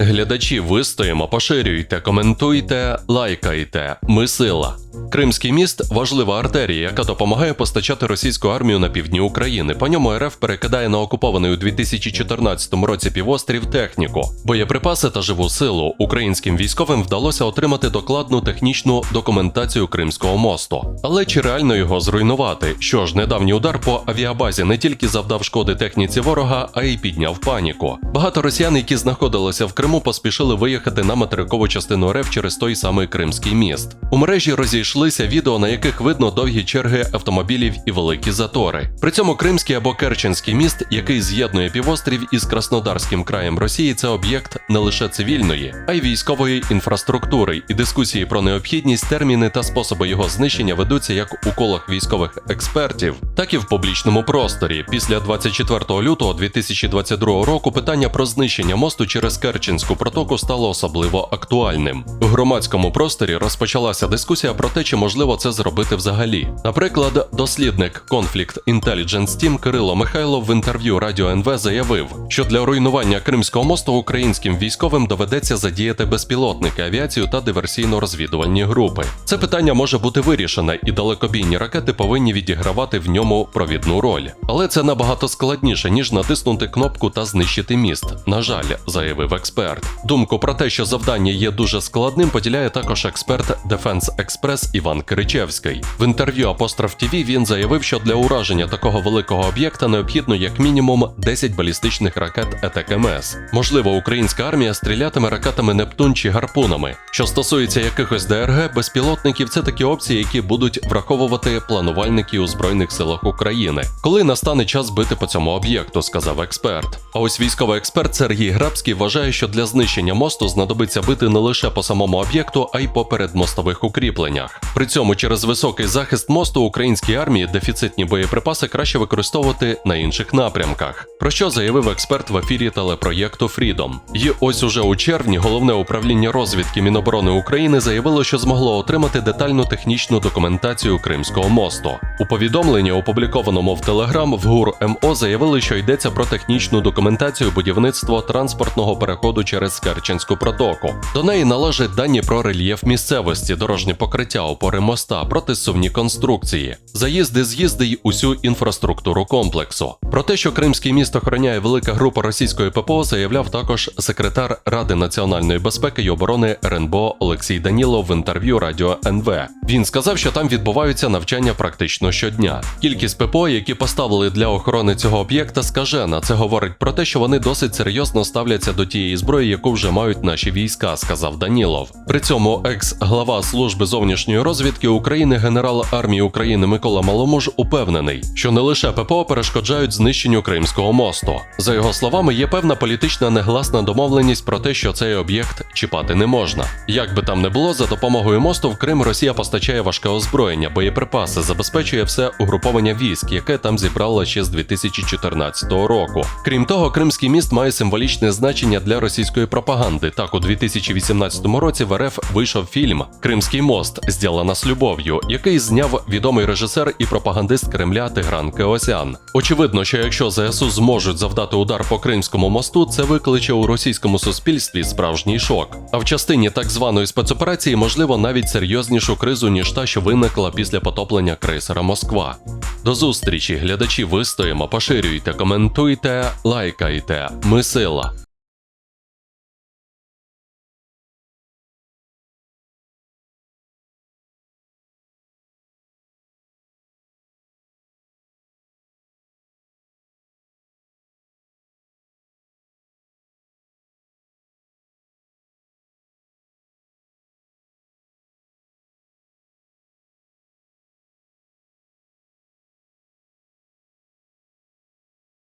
Глядачі вистоїмо, поширюйте, коментуйте, лайкайте. Ми сила. Кримський міст важлива артерія, яка допомагає постачати російську армію на півдні України. По ньому РФ перекидає на окупований у 2014 році півострів техніку, боєприпаси та живу силу. Українським військовим вдалося отримати докладну технічну документацію Кримського мосту. Але чи реально його зруйнувати? Що ж, недавній удар по авіабазі не тільки завдав шкоди техніці ворога, а й підняв паніку. Багато росіян, які знаходилися в Криму, поспішили виїхати на материкову частину РФ через той самий Кримський міст. У мережі розійшлися відео, на яких видно довгі черги автомобілів і великі затори. При цьому Кримський або Керченський міст, який з'єднує півострів із Краснодарським краєм Росії, це об'єкт не лише цивільної, а й військової інфраструктури. І дискусії про необхідність, терміни та способи його знищення ведуться як у колах військових експертів, так і в публічному просторі. Після 24 лютого 2022 року питання про знищення мосту через Керченську протоку стало особливо актуальним. У громадському просторі розпочалася дискусія про те, чи можливо це зробити взагалі. Наприклад, дослідник Conflict Intelligence Team Кирило Михайлов в інтерв'ю Радіо НВ заявив, що для руйнування Кримського мосту українським військовим доведеться задіяти безпілотники, авіацію та диверсійно-розвідувальні групи. Це питання може бути вирішене, і далекобійні ракети повинні відігравати в ньому провідну роль. Але це набагато складніше ніж натиснути кнопку та знищити міст. На жаль, заявив експерт. Думку про те, що завдання є дуже складним, поділяє також експерт Defense Express Іван Киричевський. В інтерв'ю Апостроф ТВ він заявив, що для ураження такого великого об'єкта необхідно як мінімум 10 балістичних ракет ЕТКМС. Можливо, українська армія стрілятиме ракетами Нептун чи гарпунами. Що стосується якихось ДРГ, безпілотників, це такі опції, які будуть враховувати планувальники у збройних силах України. Коли настане час бити по цьому об'єкту, сказав експерт. А ось військовий експерт Сергій Грабський вважає, що для знищення мосту знадобиться бити не лише по самому об'єкту, а й по передмостових укріпленнях. При цьому через високий захист мосту українській армії дефіцитні боєприпаси краще використовувати на інших напрямках. Про що заявив експерт в ефірі телепроєкту Freedom. І ось уже у червні головне управління розвідки Міноборони України заявило, що змогло отримати детальну технічну документацію Кримського мосту. У повідомленні, опублікованому в Телеграм, в ГУР МО заявили, що йдеться про технічну документацію будівництва транспортного переходу через Керченську протоку. До неї належать дані про рельєф місцевості, дорожнє покриття, опори моста, протисувні конструкції, заїзди, з'їзди й усю інфраструктуру комплексу. Про те, що Кримський міст охороняє велика група російської ППО, заявляв також секретар Ради національної безпеки й оборони РНБО Олексій Данілов в інтерв'ю Радіо НВ. Він сказав, що там відбуваються навчання практично щодня. Кількість ППО, які поставили для охорони цього об'єкта, скажена. Це говорить про те, що вони досить серйозно ставляться до тієї зброї, яку вже мають наші війська, сказав Данілов. При цьому екс-глава служби зовнішньої розвідки України, генерал армії України Микола Маломуж упевнений, що не лише ППО перешкоджають знищенню Кримського мосту. За його словами, є певна політична негласна домовленість про те, що цей об'єкт чіпати не можна. Як би там не було, за допомогою мосту в Крим Росія постачає важке озброєння, боєприпаси, забезпечує все угруповання військ, яке там зібрало ще з 2014 року. Крім того, Кримський міст має символічне значення для російської пропаганди. Так, у 2018 році в РФ вийшов фільм Кримський мост зділана з любов'ю, який зняв відомий режисер і пропагандист Кремля Тигран Кеосян. Очевидно, що якщо ЗСУ зможуть завдати удар по Кримському мосту, це викличе у російському суспільстві справжній шок. А в частині так званої спецоперації можливо навіть серйознішу кризу ніж та, що виникла після потоплення крейсера Москва. До зустрічі, глядачі, вистоїмо, поширюйте, коментуйте, лайкайте. Ми сила.